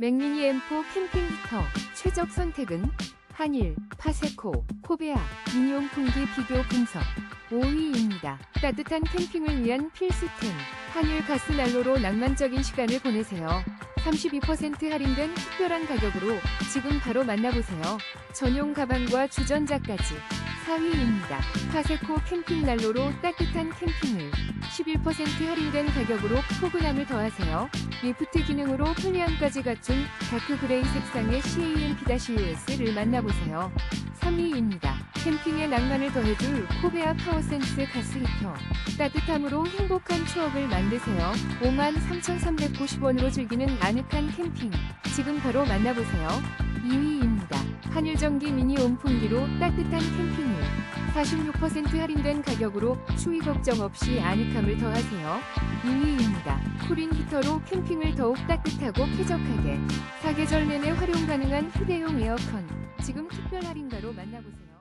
맥미니 M4 캠핑 히터 최적 선택은 한일, 파세코, 코베아, 미니홈풍기 비교 분석 5위입니다. 따뜻한 캠핑을 위한 필수템 한일 가스 난로로 낭만적인 시간을 보내세요. 32% 할인된 특별한 가격으로 지금 바로 만나보세요. 전용 가방과 주전자까지 4위입니다. 파세코 캠핑 난로로 따뜻한 캠핑을 11% 할인된 가격으로 포근함을 더하세요. 리프트 기능으로 편리함까지 갖춘 다크 그레이 색상의 CAMP-US를 만나보세요. 3위입니다. 캠핑의 낭만을 더해줄 코베아 파워센스 가스 히터. 따뜻함으로 행복한 추억을 만드세요. 53,390원으로 즐기는 아늑한 캠핑. 지금 바로 만나보세요. 2위입니다. 한일전기 미니 온풍기로 따뜻한 캠핑을 46% 할인된 가격으로 추위 걱정 없이 아늑함을 더하세요. 2위입니다. 쿠린 히터로 캠핑을 더욱 따뜻하고 쾌적하게 사계절 내내 활용 가능한 휴대용 에어컨. 지금 특별 할인가로 만나보세요.